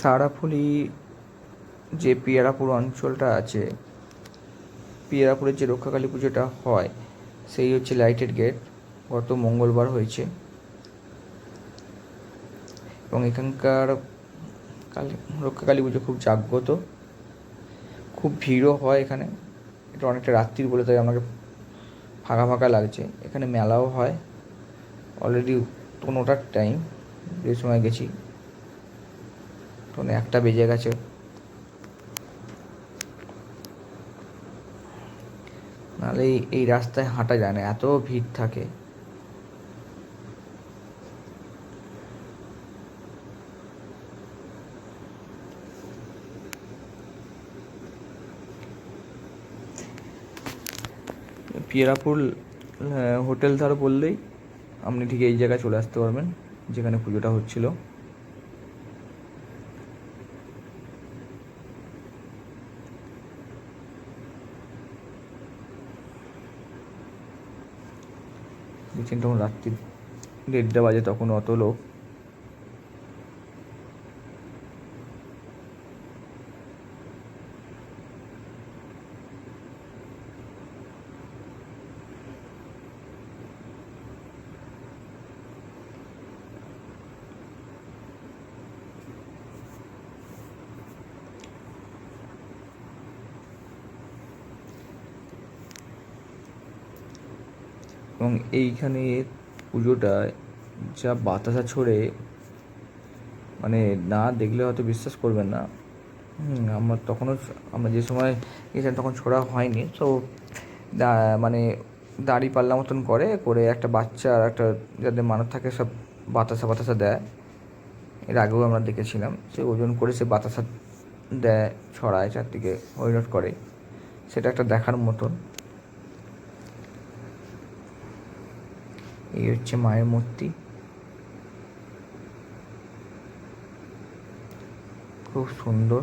সারাফুলি যে পিয়ারাপুর অঞ্চলটা আছে, পিয়ারাপুরের যে রক্ষাকালী পুজোটা হয়, সেই হচ্ছে লাইটেড গেট গত মঙ্গলবার হয়েছে। এবং এখানকার কালী রক্ষাকালী পুজো খুব জাগ্রত, খুব ভিড়ও হয় এখানে। এটা অনেকটা রাত্রির বলে তাই আমাকে ফাঁকা ফাঁকা লাগছে। এখানে মেলাও হয় অলরেডি পনেরোটার টাইম যে সময় গেছি। তখন একটা বেজে গেছে। নাহলে এই- রাস্তায় হাঁটা যায় না, এত ভিড় থাকে। পিয়ারাপুর হোটেল ধার বললেই আপনি ঠিক এই জায়গায় চলে আসতে পারবেন, যেখানে পুজোটা হচ্ছিল। দেখছেন তখন রাত্রি দেড়টা বাজে তখন অত লোক। এবং এইখানে পুজোটায় যা বাতাসা ছড়ে মানে না দেখলে হয়তো বিশ্বাস করবেন না। আমার তখনও আমরা যে সময় গেছিলাম তখন ছোড়া হয়নি। তো মানে দাড়ি পাল্লা মতন করে করে একটা বাচ্চা আর একটা যাদের মানত থাকে সব বাতাসা বাতাসা দেয়। এর আগেও আমরা দেখেছিলাম, সে ওজন করে সে বাতাসা দেয়, ছড়ায় চারদিকে হরিণট করে। সেটা একটা দেখার মতন। এই হচ্ছে মায়ের মূর্তি। খুব সুন্দর।